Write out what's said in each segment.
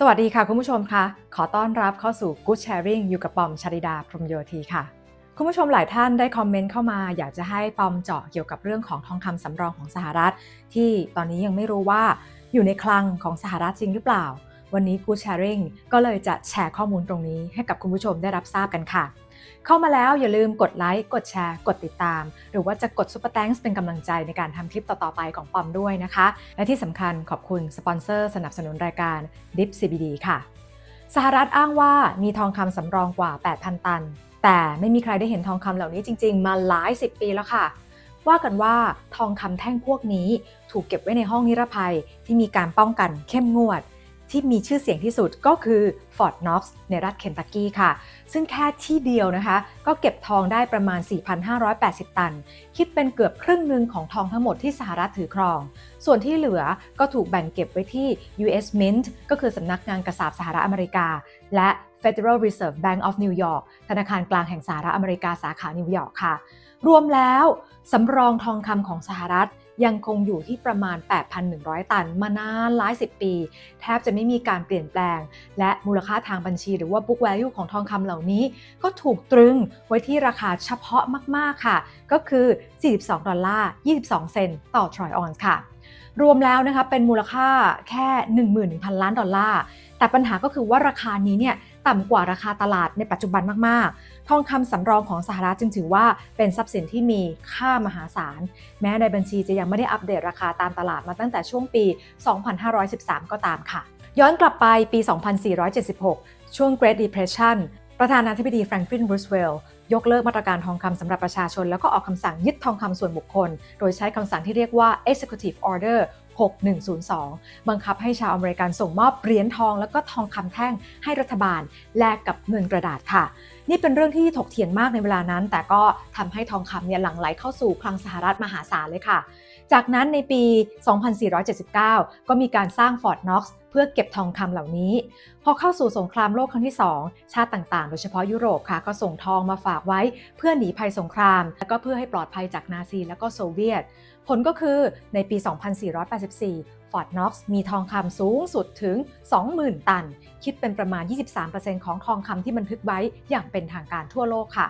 สวัสดีค่ะคุณผู้ชมคะขอต้อนรับเข้าสู่ Good Sharing อยู่กับปอมชริดาพรมโยธีค่ะ คุณผู้ชมหลายท่านได้คอมเมนต์เข้ามา อยากจะให้ปอมเจาะเกี่ยวกับเรื่องของทองคำสำรองของสหรัฐ ที่ตอนนี้ยังไม่รู้ว่าอยู่ในคลังของสหรัฐจริงหรือเปล่า วันนี้ Good Sharing ก็เลยจะแชร์ข้อมูลตรงนี้ให้กับคุณผู้ชมได้รับทราบกันค่ะ เข้ามาแล้วอย่าลืมกดไลค์ กดแชร์ กดติดตาม หรือว่าจะกด Super Thanks เป็นกำลังใจในการทำคลิปต่อ ๆ ไปของปอมด้วยนะคะ และที่สำคัญขอบคุณสปอนเซอร์สนับสนุนรายการ Dip CBD ค่ะ สหรัฐอ้างว่ามีทองคำสำรองกว่า 8,000 ตัน แต่ไม่มีใครได้เห็นทองคำเหล่านี้จริง ๆ มาหลาย10ปีแล้วค่ะว่ากันว่าทองคำแท่งพวกนี้ถูกเก็บไว้ในห้องนิรภัยที่มีการป้องกันเข้มงวด ที่มีชื่อเสียงที่สุดก็คือ Fort Knox ในรัฐเคนตักกี้ค่ะ ซึ่งแค่ที่เดียวนะคะ ก็เก็บทองได้ประมาณ 4,580 ตัน คิดเป็นเกือบครึ่งหนึ่งของทองทั้งหมดที่สหรัฐถือครอง ส่วนที่เหลือก็ถูกแบ่งเก็บไว้ที่ US Mint ก็คือสำนักงานกษาปสหรัฐอเมริกา และ Federal Reserve Bank of New York ธนาคารกลางแห่งสหรัฐอเมริกาสาขานิวยอร์กค่ะ รวมแล้วสำรองทองคำของสหรัฐ ยังคงอยู่ที่ประมาณ 8,100 ตัน มานานหลายสิบปี แทบจะไม่มีการเปลี่ยนแปลง และมูลค่าทางบัญชีหรือว่า book value ของทองคำเหล่านี้ ก็ถูกตรึงไว้ที่ราคาเฉพาะมาก ๆ ค่ะ ก็คือ 42 ดอลลาร์ 22 เซนต์ต่อทรอยออนซ์ค่ะ รวมแล้วนะคะเป็นมูลค่าแค่ 11,000 ล้านดอลลาร์แต่ปัญหาก็คือว่าราคานี้เนี่ย ต่ำกว่าราคาตลาดในปัจจุบันมาก ๆ ทองคำสำรองของสหรัฐจึงถือว่าเป็นทรัพย์สินที่มีค่ามหาศาล แม้ในบัญชีจะยังไม่ได้อัปเดตราคาตามตลาดมาตั้งแต่ช่วงปี 2513 ก็ตามค่ะ ย้อนกลับไปปี 2476 ช่วง Great Depression ประธานาธิบดีแฟรงคลินรูสเวลล์ยกเลิกมาตรการทองคำสำหรับประชาชน แล้วก็ออกคำสั่งยึดทองคำส่วนบุคคล โดยใช้คำสั่งที่เรียกว่า Executive Order 6102 บังคับให้ชาวอเมริกันส่งมอบเหรียญทอง แล้วก็ทองคำแท่งให้รัฐบาลแลกกับเงินกระดาษค่ะ นี่เป็นเรื่องที่ถกเถียงมากในเวลานั้น แต่ก็ทำให้ทองคำเนี่ยหลั่งไหลเข้าสู่คลังสหรัฐมหาศาลเลยค่ะ จากนั้นในปี 2479 ก็มีการสร้างฟอร์ดน็อกซ์เพื่อเก็บทองคำเหล่านี้ พอเข้าสู่สงครามโลกครั้งที่ 2 ชาติต่างๆ โดยเฉพาะยุโรปค่ะ ก็ส่งทองมาฝากไว้เพื่อหนีภัยสงคราม และก็เพื่อให้ปลอดภัยจากนาซีและก็โซเวียต ผลก็คือในปี 2484ฟอร์ดน็อกซ์มีทองคำสูงสุดถึง 20,000 ตัน คิดเป็นประมาณ 23%ของทองคำที่บันทึกไว้อย่างเป็นทางการทั่วโลกค่ะ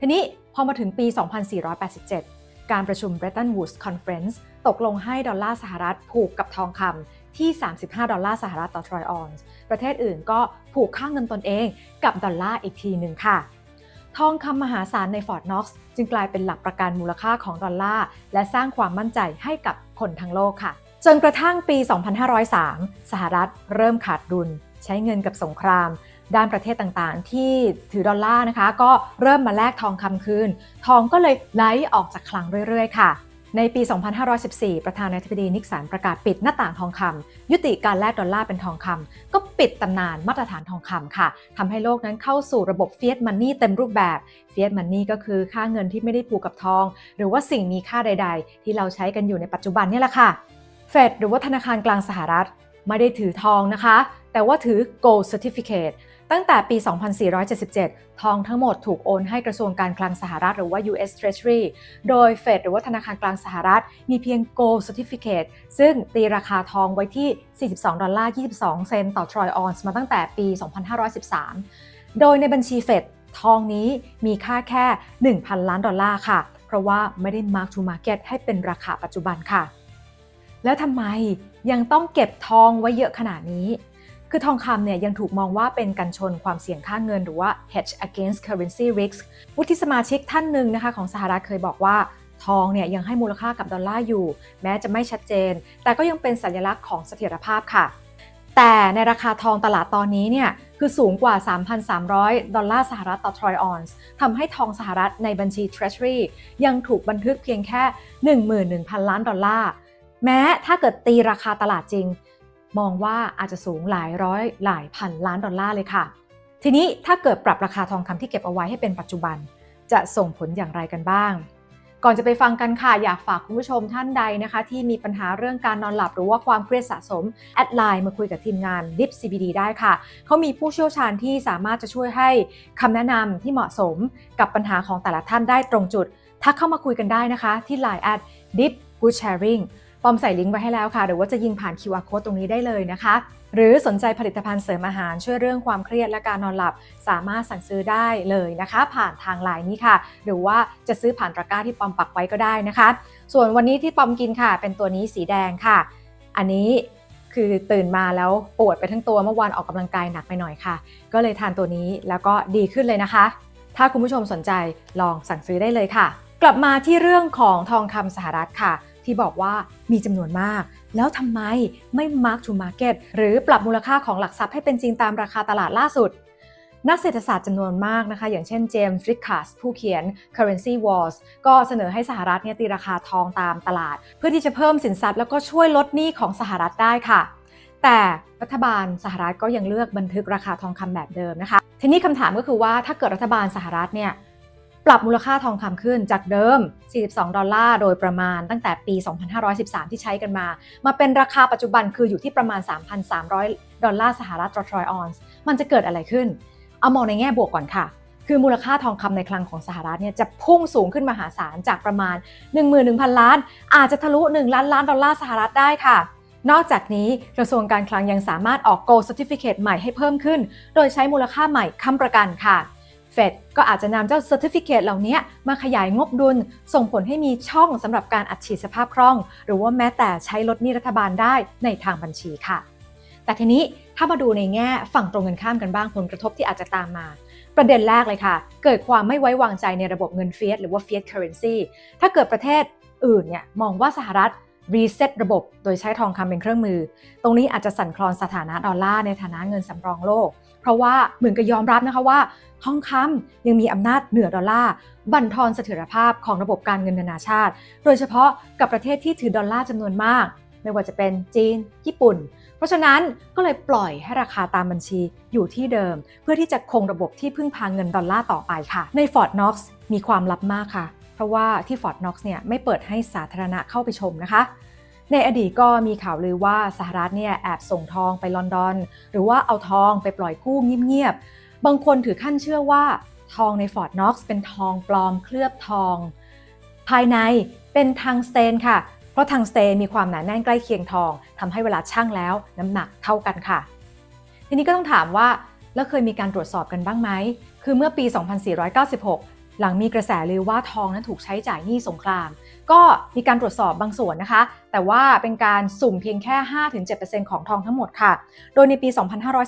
ทีนี้พอมาถึงปี 2487 การประชุม Bretton Woods Conference ตกลงให้ดอลลาร์สหรัฐผูกกับทองคำที่ 35 ดอลลาร์สหรัฐต่อทรอยออนซ์ ประเทศอื่นก็ผูกค่าเงินตนเองกับดอลลาร์อีกทีหนึ่งค่ะ ทองคำมหาศาลในฟอร์ดน็อกซ์จึงกลายเป็นหลักประกันมูลค่าของดอลลาร์ และสร้างความมั่นใจให้กับคนทั้งโลกค่ะ จนกระทั่งปี 2503 สหรัฐเริ่มขาดดุล ใช้เงินกับสงคราม ด้านประเทศต่างๆ ที่ถือดอลลาร์นะคะ ก็เริ่มมาแลกทองคำคืน ทองก็เลยไหลออกจากคลังเรื่อยๆ ค่ะ ในปี 2514 ประธานาธิบดีนิกสันประกาศปิดหน้าต่างทองคำยุติการแลกดอลลาร์เป็นทองคำก็ปิดตำนานมาตรฐานทองคำค่ะทำให้โลกนั้นเข้าสู่ระบบเฟียสมันนี่เต็มรูปแบบเฟียสมันนี่ก็คือค่าเงินที่ไม่ได้ผูกกับทอง หรือว่าสิ่งมีค่าใด ๆ ที่เราใช้กันอยู่ในปัจจุบันนี่แหละค่ะเฟดหรือว่าธนาคารกลางสหรัฐไม่ได้ถือทองนะคะ แต่ว่าถือ gold certificate ตั้งแต่ปี 2477 ทองทั้งหมดถูกโอนให้กระทรวงการคลังสหรัฐหรือว่า US Treasury โดยเฟดหรือว่าธนาคารกลางสหรัฐ มีเพียง Gold Certificate ซึ่งตีราคาทองไว้ที่ 42 ดอลลาร์ 22 เซนต์ต่อทรอยออนซ์มาตั้งแต่ปี 2513 โดยในบัญชีเฟดทองนี้มีค่าแค่ 1,000 ล้านดอลลาร์ค่ะ เพราะว่าไม่ได้ Mark to Market ให้เป็นราคาปัจจุบันค่ะ แล้วทำไมยังต้องเก็บทองไว้เยอะขนาดนี้ คือทองคำเนี่ยยังถูกมองว่าเป็นกันชนความเสี่ยงค่าเงินหรือว่า hedge against currency risk วุฒิสมาชิกท่านหนึ่งนะคะของสหรัฐเคยบอกว่าทองเนี่ยยังให้มูลค่ากับดอลลาร์อยู่ แม้จะไม่ชัดเจน แต่ก็ยังเป็นสัญลักษณ์ของเสถียรภาพค่ะ แต่ในราคาทองตลาดตอนนี้เนี่ยคือสูงกว่า 3,300 ดอลลาร์สหรัฐต่อทรอยออนซ์ทำให้ทองสหรัฐในบัญชี Treasury ยังถูกบันทึกเพียงแค่ 11,000 ล้านดอลลาร์ แม้ถ้าเกิดตีราคาตลาดจริง มองว่าอาจจะสูงหลายร้อยหลายพันล้านดอลลาร์เลยค่ะ ทีนี้ถ้าเกิดปรับราคาทองคำที่เก็บเอาไว้ให้เป็นปัจจุบัน จะส่งผลอย่างไรกันบ้าง ก่อนจะไปฟังกันค่ะ อยากฝากคุณผู้ชมท่านใดนะคะ ที่มีปัญหาเรื่องการนอนหลับหรือว่าความเครียดสะสม แอดไลน์มาคุยกับทีมงาน Dip CBD ได้ค่ะ เขามีผู้เชี่ยวชาญที่สามารถจะช่วยให้คำแนะนำที่เหมาะสมกับปัญหาของแต่ละท่านได้ตรงจุดทักเข้ามาคุยกันได้นะคะ ที่ Line at Dip Good Sharing ปอมใส่ลิงก์ไว้ให้แล้วค่ะ หรือว่าจะยิงผ่าน QR code ตรงนี้ได้เลยนะคะ หรือสนใจผลิตภัณฑ์เสริมอาหารช่วยเรื่องความเครียดและการนอนหลับ สามารถสั่งซื้อได้เลยนะคะ ผ่านทางไลน์นี้ค่ะ หรือว่าจะซื้อผ่านตะกร้าที่ปอมปักไว้ก็ได้นะคะ ส่วนวันนี้ที่ปอมกินค่ะ เป็นตัวนี้สีแดงค่ะ อันนี้คือตื่นมาแล้วปวดไปทั้งตัวเมื่อวานออกกำลังกายหนักไปหน่อยค่ะ ก็เลยทานตัวนี้แล้วก็ดีขึ้นเลยนะคะ ถ้าคุณผู้ชมสนใจลองสั่งซื้อได้เลยค่ะ กลับมาที่เรื่องของทองคำสหรัฐค่ะ ที่บอกว่ามีจำนวนมาก แล้วทำไมไม่ mark to market หรือปรับมูลค่าของหลักทรัพย์ให้เป็นจริงตามราคาตลาดล่าสุด นักเศรษฐศาสตร์จำนวนมากนะคะ อย่างเช่นเจมส์ริคคัสผู้เขียน Currency Wars ก็เสนอให้สหรัฐเนี่ยตีราคาทองตามตลาด เพื่อที่จะเพิ่มสินทรัพย์แล้วก็ช่วยลดหนี้ของสหรัฐได้ค่ะ แต่รัฐบาลสหรัฐก็ยังเลือกบันทึกราคาทองคำแบบเดิมนะคะ ทีนี้คำถามก็คือว่าถ้าเกิดรัฐบาลสหรัฐเนี่ย ปรับมูลค่าทองคำขึ้นจากเดิม 42 ดอลลาร์โดยประมาณตั้งแต่ปี 2513 ที่ใช้กันมา มาเป็นราคาปัจจุบันคืออยู่ที่ประมาณ 3,300 ดอลลาร์สหรัฐต่อทรอยออนซ์มันจะเกิดอะไรขึ้น เอามองในแง่บวกก่อนค่ะ คือมูลค่าทองคำในคลังของสหรัฐเนี่ยจะพุ่งสูงขึ้นมหาศาลจากประมาณ 11,000 ล้าน อาจจะทะลุ 1 ล้านล้านดอลลาร์สหรัฐได้ค่ะนอกจากนี้กระทรวงการคลังยังสามารถออก Gold Certificate ใหม่ให้เพิ่มขึ้น โดยใช้มูลค่าใหม่ค้ำประกันค่ะ เฟดก็อาจจะนำเจ้า Certificate เหล่านี้มาขยายงบดุล ส่งผลให้มีช่องสำหรับการอัดฉีดสภาพคล่อง หรือว่าแม้แต่ใช้ลดหนี้รัฐบาลได้ในทางบัญชีค่ะ แต่ทีนี้ถ้ามาดูในแง่ฝั่งตรงกันข้ามกันบ้างผลกระทบที่อาจจะตามมา ประเด็นแรกเลยค่ะ เกิดความไม่ไว้วางใจในระบบเงินเฟียสหรือว่า fiat currency ถ้าเกิดประเทศอื่นเนี่ยมองว่าสหรัฐรีเซ็ตระบบ โดยใช้ทองคำเป็นเครื่องมือ ตรงนี้อาจจะสั่นคลอนสถานะดอลลาร์ในฐานะเงินสำรองโลก ราะว่าเหมือนกับยอมรับนะคะว่าทองคำยังมีอำนาจเหนือดอลลาร์บั่นทอนเสถียรภาพของระบบการเงินนานาชาติ โดยเฉพาะกับประเทศที่ถือดอลลาร์จำนวนมาก ไม่ว่าจะเป็นจีน ญี่ปุ่น เพราะฉะนั้นก็เลยปล่อยให้ราคาตามบัญชีอยู่ที่เดิม เพื่อที่จะคงระบบที่พึ่งพาเงินดอลลาร์ต่อไปค่ะ ใน Fort Knox มีความลับมากค่ะ เพราะว่าที่ Fort Knox เนี่ยไม่เปิดให้สาธารณะเข้าไปชมนะคะ ในอดีตก็มีข่าวลือว่าสหรัฐเนี่ยแอบส่งทองไปลอนดอน หรือว่าเอาทองไปปล่อยกู้เงียบๆ บางคนถือขั้นเชื่อว่า ทองใน Fort Knox เป็นทองปลอมเคลือบทอง ภายในเป็นทังสเตนค่ะ เพราะทังสเตนมีความหนาแน่นใกล้เคียงทองทำให้เวลาชั่งแล้วน้ำหนักเท่ากันค่ะ ทีนี้ก็ต้องถามว่าแล้วเคยมีการตรวจสอบกันบ้างไหม คือเมื่อปี 2496 หลังมีกระแสลือว่าทองนั้นถูกใช้จ่ายหนี้สงคราม ก็มีการตรวจสอบบางส่วนนะคะ แต่ว่าเป็นการสุ่มเพียงแค่ 5-7%ของทองทั้งหมดค่ะ โดยในปี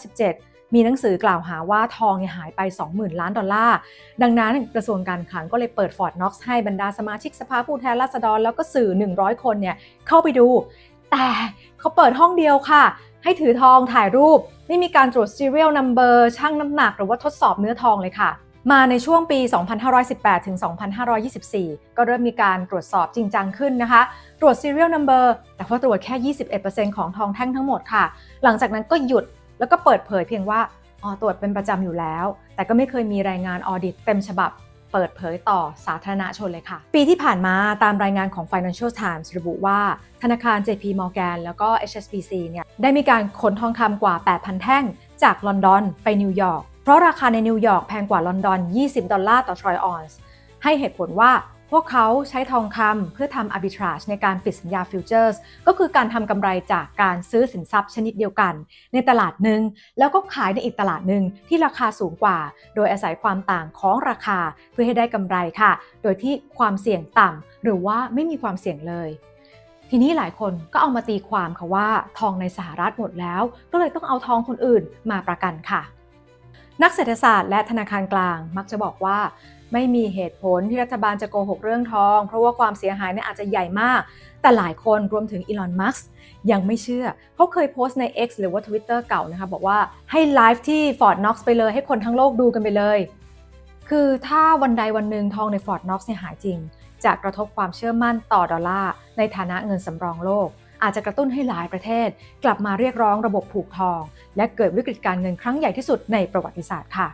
2517มีหนังสือกล่าวหาว่าทองเนี่ยหายไป 20,000 ล้านดอลลาร์ ดังนั้นกระทรวงการคลังก็เลยเปิดฟอร์ดน็อกซ์ให้บรรดาสมาชิกสภาผู้แทนราษฎร แล้วก็สื่อ 100 คนเนี่ยเข้าไปดู แต่เขาเปิดห้องเดียวค่ะ ให้ถือทองถ่ายรูป ไม่มีการตรวจ serial number ชั่งน้ำหนัก หรือว่าทดสอบเนื้อทองเลยค่ะ มาในช่วงปี 2518 ถึง 2524 ก็เริ่มมีการตรวจสอบจริงจังขึ้นนะคะ ตรวจ serial number แต่ว่าตรวจแค่ 21%ของทองแท่งทั้งหมดค่ะ หลังจากนั้นก็หยุดแล้วก็เปิดเผยเพียงว่าอ๋อตรวจเป็นประจำอยู่แล้ว แต่ก็ไม่เคยมีรายงานออดิตเต็มฉบับเปิดเผยต่อสาธารณชนเลยค่ะ ปีที่ผ่านมาตามรายงานของ Financial Times ระบุว่า ธนาคาร JP Morgan แล้วก็ HSBC เนี่ยได้มีการขนทองคำกว่า 8,000 แท่ง จากลอนดอนไปนิวยอร์ก ราะราคาในนิวยอร์กแพงกว่าลอนดอน 20 ดอลลาร์ต่อทรอยออนซ์ ให้เหตุผลว่าพวกเขาใช้ทองคำเพื่อทำ arbitrage ในการปิดสัญญาฟิวเจอร์สก็คือการทำกำไรจากการซื้อสินทรัพย์ชนิดเดียวกัน ในตลาดหนึ่ง แล้วก็ขายในอีกตลาดหนึ่งที่ราคาสูงกว่า โดยอาศัยความต่างของราคาเพื่อให้ได้กำไรค่ะ โดยที่ความเสี่ยงต่ำหรือว่าไม่มีความเสี่ยงเลย ทีนี้หลายคนก็เอามาตีความค่ะว่า ทองในสหรัฐหมดแล้ว ก็เลยต้องเอาทองคนอื่นมาประกันค่ะ นักเศรษฐศาสตร์และธนาคารกลางมักจะบอกว่า ไม่มีเหตุผลที่รัฐบาลจะโกหกเรื่องทอง เพราะว่าความเสียหายเนี่ยอาจจะใหญ่มาก แต่หลายคนรวมถึงอีลอนมัสก์ยังไม่เชื่อ เขาเคยโพสต์ใน X หรือว่า Twitter เก่านะคะ บอกว่าให้ไลฟ์ที่ Fort Knox ไปเลย ให้คนทั้งโลกดูกันไปเลย คือถ้าวันใดวันหนึ่งทองใน Fort Knox เนี่ยหายจริง จะกระทบความเชื่อมั่นต่อดอลลาร์ในฐานะเงินสำรองโลกอาจจะกระตุ้นให้หลายประเทศ กลับมาเรียกร้องระบบผูกทอง และเกิดวิกฤตการเงินครั้งใหญ่ที่สุดในประวัติศาสตร์ค่ะ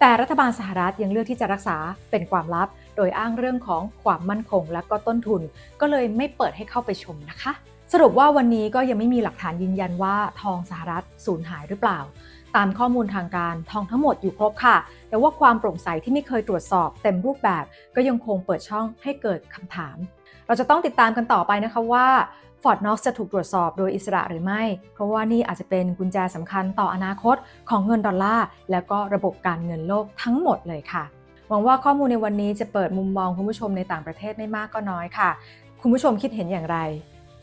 แต่รัฐบาลสหรัฐยังเลือกที่จะรักษาเป็นความลับ โดยอ้างเรื่องของความมั่นคงและก็ต้นทุน ก็เลยไม่เปิดให้เข้าไปชมนะคะ สรุปว่าวันนี้ก็ยังไม่มีหลักฐานยืนยันว่าทองสหรัฐสูญหายหรือเปล่า ตามข้อมูลทางการทองทั้งหมดอยู่ครบค่ะ แต่ว่าความโปร่งใสที่ไม่เคยตรวจสอบเต็มรูปแบบ ก็ยังคงเปิดช่องให้เกิดคำถามเราจะต้องติดตามกันต่อไปนะคะว่า Fort Knox จะถูกตรวจสอบโดยอิสระหรือไม่ เพราะว่านี่อาจจะเป็นกุญแจสำคัญต่ออนาคตของเงินดอลลาร์ และก็ระบบการเงินโลกทั้งหมดเลยค่ะ หวังว่าข้อมูลในวันนี้จะเปิดมุมมองคุณผู้ชมในต่างประเทศไม่มากก็น้อยค่ะ คุณผู้ชมคิดเห็นอย่างไร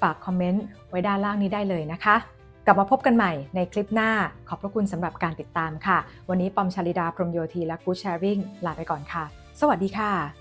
ฝากคอมเมนต์ไว้ด้านล่างนี้ได้เลยนะคะ กลับมาพบกันใหม่ในคลิปหน้า ขอบพระคุณสำหรับการติดตามค่ะ วันนี้ปอมชาลิดาพรหมโยธีและกู d แชร์ i ิ g ลาไปก่อนค่ะ สวัสดีค่ะ